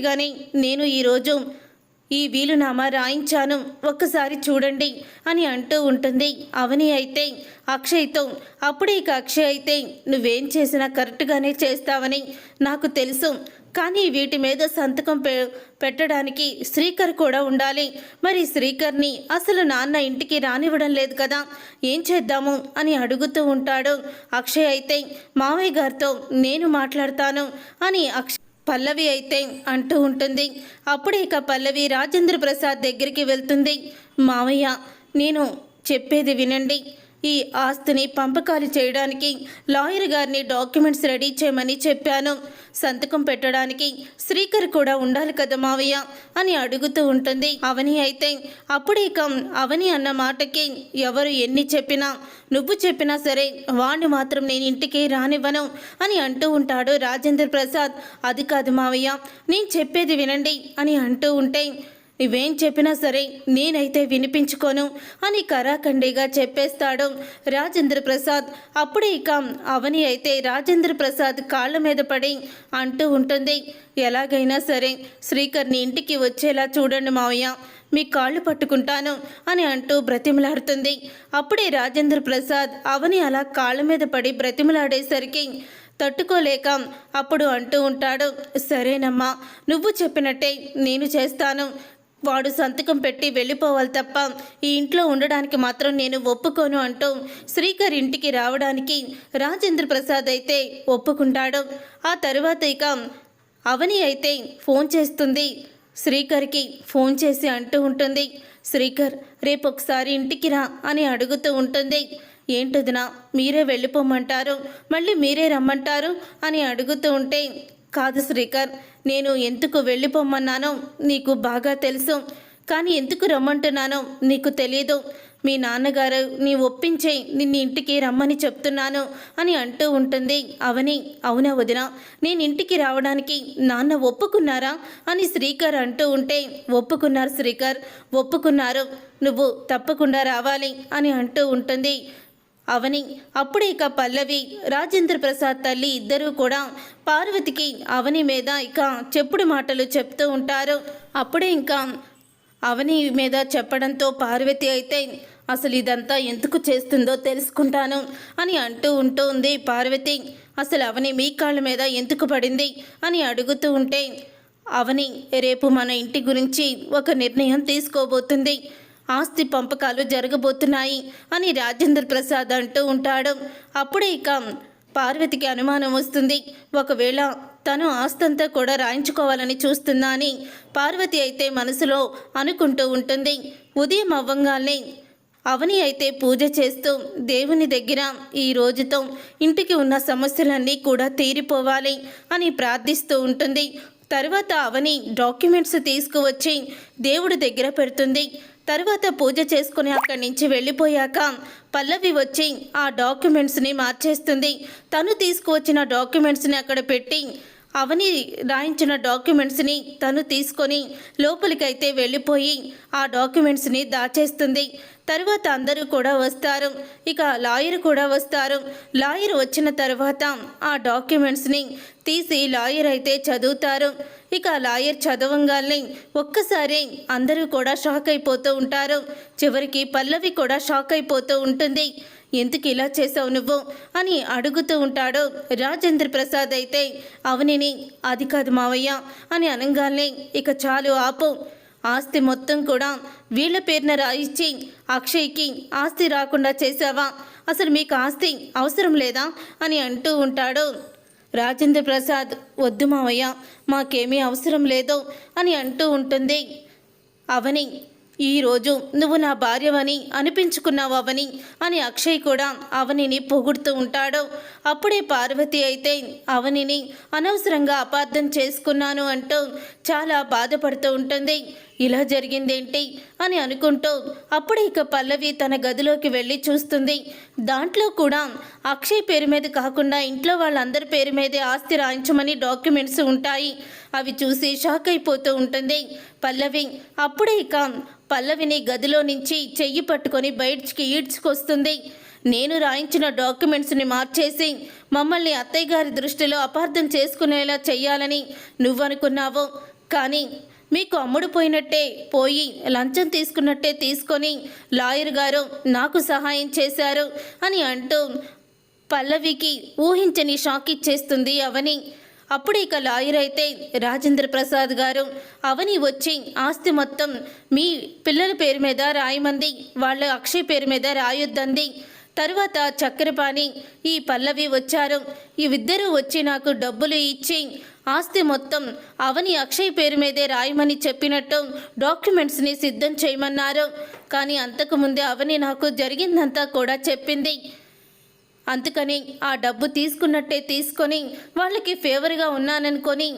కానీ నేను ఈరోజు ఈ వీలునామా రాయించాను. ఒక్కసారి చూడండి అని అంటూ ఉంటుంది. అవని అయితే అక్షయ్తో అప్పుడే ఇక అక్షయ్ అయితే నువ్వేం చేసినా కరెక్ట్గానే చేస్తావని నాకు తెలుసు. కానీ వీటి మీద సంతకం పె పెట్టడానికి శ్రీకర్ కూడా ఉండాలి. మరి శ్రీకర్ని అసలు నాన్న ఇంటికి రానివ్వడం లేదు కదా? ఏం చేద్దాము? అని అడుగుతూ ఉంటాడు. అక్షయ్ అయితే మావయ్య గారితో నేను మాట్లాడతాను అని అక్షయ్ పల్లవి అయితే అంటూ ఉంటుంది. అప్పుడే ఇక పల్లవి రాజేంద్ర ప్రసాద్ దగ్గరికి వెళ్తుంది. మావయ్య నేను చెప్పేది వినండి. ఈ ఆస్తిని పంపకాలు చేయడానికి లాయర్ గారిని డాక్యుమెంట్స్ రెడీ చేయమని చెప్పాను. సంతకం పెట్టడానికి శ్రీకర్ కూడా ఉండాలి కదా మావయ్య అని అడుగుతూ ఉంటుంది. అవని అయితే అప్పుడే అవని అన్న మాటకి ఎవరు ఎన్ని చెప్పినా నువ్వు చెప్పినా సరే వాణ్ణి మాత్రం నేను ఇంటికి రానివ్వను అని అంటూ ఉంటాడు రాజేంద్ర ప్రసాద్. అది కాదు మావయ్య నేను చెప్పేది వినండి అని అంటూ ఉంటే నువ్వేం చెప్పినా సరే నేనైతే వినిపించుకోను అని కరాఖండిగా చెప్పేస్తాడు రాజేంద్ర ప్రసాద్. అప్పుడే ఇక అవని అయితే రాజేంద్ర ప్రసాద్ కాళ్ళ మీద పడి అంటూ ఉంటుంది. ఎలాగైనా సరే శ్రీకర్ని ఇంటికి వచ్చేలా చూడండి మావయ్య మీ కాళ్ళు పట్టుకుంటాను అని అంటూ బ్రతిమలాడుతుంది. అప్పుడే రాజేంద్ర ప్రసాద్ అవని అలా కాళ్ళ మీద పడి బ్రతిమలాడేసరికి తట్టుకోలేక అప్పుడు అంటూ ఉంటాడు సరేనమ్మా నువ్వు చెప్పినట్టే నేను చేస్తాను. వాడు సంతకం పెట్టి వెళ్ళిపోవాలి తప్ప ఈ ఇంట్లో ఉండడానికి మాత్రం నేను ఒప్పుకోను అంటూ శ్రీకర్ ఇంటికి రావడానికి రాజేంద్ర ప్రసాద్ అయితే ఒప్పుకుంటాడు. ఆ తర్వాత ఇక అవని అయితే ఫోన్ చేస్తుంది. శ్రీకర్కి ఫోన్ చేసి అంటూ ఉంటుంది. శ్రీకర్ రేపు ఒకసారి ఇంటికి రా అని అడుగుతూ ఉంటుంది. ఏంటదినా మీరే వెళ్ళిపోమంటారు మళ్ళీ మీరే రమ్మంటారు అని అడుగుతూ ఉంటే కాదు శ్రీకర్ నేను ఎందుకు వెళ్ళిపోమన్నానో నీకు బాగా తెలుసు. కానీ ఎందుకు రమ్మంటున్నానో నీకు తెలియదు మీ నాన్నగారు నీ ఒప్పించే నిన్ను ఇంటికి రమ్మని చెప్తున్నాను అని అంటూ ఉంటుంది. అవని అవునా వదిన? నేను ఇంటికి రావడానికి నాన్న ఒప్పుకున్నారా? అని శ్రీకర్ అంటూ ఉంటే ఒప్పుకున్నారు శ్రీకర్. ఒప్పుకున్నారు. నువ్వు తప్పకుండా రావాలి అని అంటూ ఉంటుంది. అవని. అప్పుడే ఇక పల్లవి రాజేంద్ర ప్రసాద్ తల్లి ఇద్దరూ కూడా పార్వతికి అవని మీద ఇక చెప్పుడు మాటలు చెప్తూ ఉంటారు. అప్పుడే ఇంకా అవని మీద చెప్పడంతో పార్వతి అయితే అసలు ఇదంతా ఎందుకు చేస్తుందో తెలుసుకుంటాను అని అంటూ ఉంటుంది పార్వతి. అసలు అవని మీ కాళ్ళ మీద ఎందుకు పడింది? అని అడుగుతూ ఉంటే అవని రేపు మన ఇంటి గురించి ఒక నిర్ణయం తీసుకోబోతుంది. ఆస్తి పంపకాలు జరగబోతున్నాయి అని రాజేంద్ర ప్రసాద్ అంటూ ఉంటాడు. అప్పుడే ఇక పార్వతికి అనుమానం వస్తుంది. ఒకవేళ తను ఆస్తంతా కూడా రాయించుకోవాలని చూస్తుందా అని పార్వతి అయితే మనసులో అనుకుంటూ ఉంటుంది. ఉదయం అవ్వంగానే అవని అయితే పూజ చేస్తూ దేవుని దగ్గర ఈ రోజుతో ఇంటికి ఉన్న సమస్యలన్నీ కూడా తీరిపోవాలి అని ప్రార్థిస్తూ ఉంటుంది. తర్వాత అవని డాక్యుమెంట్స్ తీసుకువచ్చి దేవుడి దగ్గర పెడుతుంది. తర్వాత పూజ చేసుకుని అక్కడి నుంచి వెళ్ళిపోయాక పల్లవి వచ్చి ఆ డాక్యుమెంట్స్ని మార్చేస్తుంది. తను తీసుకువచ్చిన డాక్యుమెంట్స్ని అక్కడ పెట్టి అవని రాయించిన డాక్యుమెంట్స్ని తను తీసుకొని లోపలికైతే వెళ్ళిపోయి ఆ డాక్యుమెంట్స్ని దాచేస్తుంది. తర్వాత అందరూ కూడా వస్తారు. ఇక లాయర్ కూడా వస్తారు. లాయర్ వచ్చిన తర్వాత ఆ డాక్యుమెంట్స్ని తీసి లాయర్ అయితే చదువుతారు. ఇక లాయర్ చదవంగానే ఒక్కసారి అందరూ కూడా షాక్ అయిపోతూ ఉంటారు. చివరికి పల్లవి కూడా షాక్ అయిపోతూ ఉంటుంది. ఎందుకు ఇలా చేసావు నువ్వు? అని అడుగుతూ ఉంటాడు. రాజేంద్ర ప్రసాద్ అయితే అవనిని అది కాదు మావయ్య అని అనగానే ఇక చాలు ఆపు. ఆస్తి మొత్తం కూడా వీళ్ళ పేరున రాయించి అక్షయ్కి ఆస్తి రాకుండా చేశావా? అసలు మీకు ఆస్తి అవసరం లేదా? అని అంటూ ఉంటాడు. రాజేంద్ర ప్రసాద్ వద్దు మావయ్య మాకేమీ అవసరం లేదు అని అంటూ ఉంటుంది. అవని ఈరోజు నువ్వు నా భార్యవని అనిపించుకున్నావు అవని అని అక్షయ్ కూడా అవనిని పొగుడుతూ ఉంటాడు. అప్పుడే పార్వతి అయితే అవనిని అనవసరంగా అపార్థం చేసుకున్నాను అంటూ చాలా బాధపడుతూ ఉంటుంది. ఇలా జరిగిందేంటి అని అనుకుంటూ అప్పుడే ఇక పల్లవి తన గదిలోకి వెళ్ళి చూస్తుంది. దాంట్లో కూడా అక్షయ్ పేరు మీద కాకుండా ఇంట్లో వాళ్ళందరి పేరు మీదే ఆస్తి రాయించమని డాక్యుమెంట్స్ ఉంటాయి. అవి చూసి షాక్ అయిపోతూ ఉంటుంది. పల్లవి అప్పుడే ఇక పల్లవిని గదిలో నుంచి చెయ్యి పట్టుకొని బయటికి ఈడ్చుకొస్తుంది. నేను రాయించిన డాక్యుమెంట్స్ని మార్చేసి మమ్మల్ని అత్తయ్య గారి దృష్టిలో అపార్థం చేసుకునేలా చెయ్యాలని నువ్వనుకున్నావు. కానీ మీకు అమ్ముడు పోయినట్టే పోయి లంచం తీసుకున్నట్టే తీసుకొని లాయర్ గారు నాకు సహాయం చేశారు అని అంటూ పల్లవికి ఊహించని షాక్ ఇచ్చేస్తుంది అవని. అప్పుడు ఇక లాయర్ అయితే రాజేంద్ర ప్రసాద్ గారు అవని వచ్చి ఆస్తి మొత్తం మీ పిల్లల పేరు మీద రాయమంది వాళ్ళ అక్షయ్ పేరు మీద రాయొద్దంది. తరువాత చక్కెరపాణి ఈ పల్లవి వచ్చారు. ఈ ఇవిద్దరూ వచ్చి నాకు డబ్బులు ఇచ్చి ఆస్తి మొత్తం అవని అక్షయ్ పేరు మీదే రాయమని చెప్పినట్టు డాక్యుమెంట్స్ని సిద్ధం చేయమన్నారు. కానీ అంతకుముందే అవని నాకు జరిగిందంతా కూడా చెప్పింది. అందుకని ఆ డబ్బు తీసుకున్నట్టే తీసుకొని వాళ్ళకి ఫేవర్గా ఉన్నాననుకొని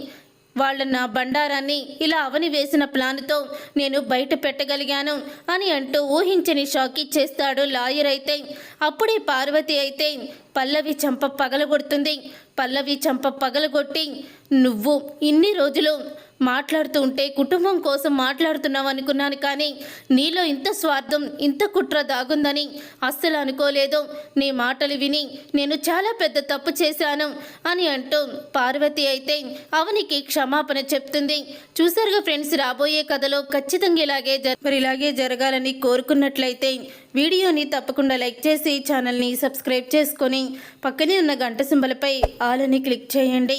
వాళ్ళ నా బండారాన్ని ఇలా అవని వేసిన ప్లాన్తో నేను బయట పెట్టగలిగాను అని అంటూ ఊహించని షాక్ ఇచ్చేస్తాడు లాయర్ అయితే. అప్పుడే పార్వతి అయితే పల్లవి చంప పగలగొడుతుంది. పల్లవి చంప పగలగొట్టి నువ్వు ఇన్ని రోజులు మాట్లాడుతూ ఉంటే కుటుంబం కోసం మాట్లాడుతున్నావు అనుకున్నాను కానీ నీలో ఇంత స్వార్థం ఇంత కుట్ర దాగుందని అస్సలు అనుకోలేదు. నీ మాటలు విని నేను చాలా పెద్ద తప్పు చేశాను అని అంటూ పార్వతి అయితే అవనికి క్షమాపణ చెప్తుంది. చూసారుగా ఫ్రెండ్స్ రాబోయే కథలో ఖచ్చితంగా ఇలాగే మరి ఇలాగే జరగాలని కోరుకున్నట్లయితే వీడియోని తప్పకుండా లైక్ చేసి ఛానల్ని సబ్స్క్రైబ్ చేసుకొని పక్కనే ఉన్న గంట సింబలపై ఆలని క్లిక్ చేయండి.